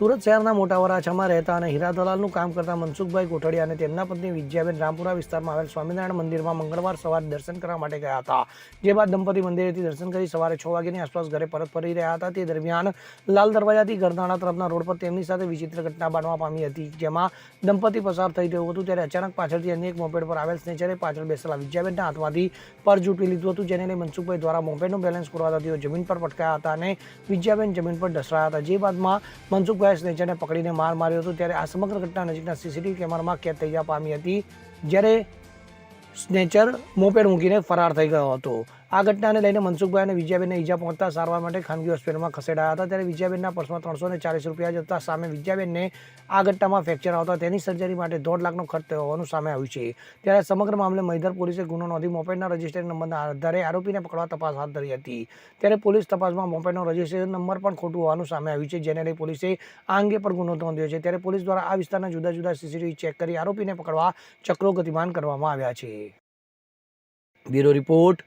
સુરત શહેરના મોટા વરાછામાં રહેતા અને હીરા દલાલનું કામ કરતા મનસુખભાઈ કોઠડિયા અને તેમના પત્ની વિજયાબેન રામપુરા વિસ્તારમાં આવેલ સ્વામિનારાયણ મંદિરમાં મંગળવાર સવારે દર્શન કરવા માટે ગયા હતા. જે બાદ દંપતી મંદિરેથી દર્શન કરી સવારે છ વાગ્યાની આસપાસ ઘરે પરત ફરી રહ્યા હતા. તે દરમિયાન લાલ દરવાજાથી ગરનાળા તરફના રોડ પર તેમની સાથે વિચિત્ર ઘટના બનવા પામી હતી, જેમાં દંપતી પસાર થઈ રહ્યું હતું ત્યારે અચાનક પાછળથી અન્ય એક મોપેડ પર આવેલ સ્નેચરે પાછળ બેસેલા વિજયાબેનના હાથમાંથી પર જૂટવી લીધું હતું, જેને લઈ મનસુખભાઈ દ્વારા મોપેડનું બેલેન્સ ખોરવાતા તેઓ જમીન પર પટકાયા હતા અને વિજયાબેન જમીન પર ઢસરાયા હતા. જે બાદમાં મનસુખભાઈએ સ્નેચરને પકડીને માર માર્યો હતો ત્યારે આ સમગ્ર ઘટના નજીકના સીસીટીવી કેમેરામાં કેદ થઈ જવા પામી હતી, જ્યારે સ્નેચર મોપેડ મૂકીને ફરાર થઈ ગયો હતો. આ ઘટનાને લઈને મનસુખભાઈ અને વિજયાબેનને ઈજા પહોંચતા સારવાર માટે ખાનગી હોસ્પિટલમાં ખસેડાયા હતા. ત્યારે વિજયાબેનના પર્સમાં ત્રણસો ચાલીસ રૂપિયા જતા સામે વિજયાબેનને આ ઘટનામાં ફ્રેક્ચર આવતા તેની સર્જરી માટે દોઢ લાખનો ખર્ચ થયો હોવાનું સામે આવ્યું છે. ત્યારે સમગ્ર મામલે મહિધર પોલીસે ગુનો નોંધી મોપેડના રજિસ્ટ્રેશન નંબરના આધારે આરોપીને પકડવા તપાસ હાથ ધરી હતી. ત્યારે પોલીસ તપાસમાં મોપેડનો રજિસ્ટ્રેશન નંબર પણ ખોટું હોવાનું સામે આવ્યું છે, જેને લઈ પોલીસે આ અંગે પણ ગુનો નોંધ્યો છે. ત્યારે પોલીસ દ્વારા આ વિસ્તારના જુદા જુદા સીસીટીવી ચેક કરી આરોપીને પકડવા ચક્રો ગતિમાન કરવામાં આવ્યા છે. Bureau report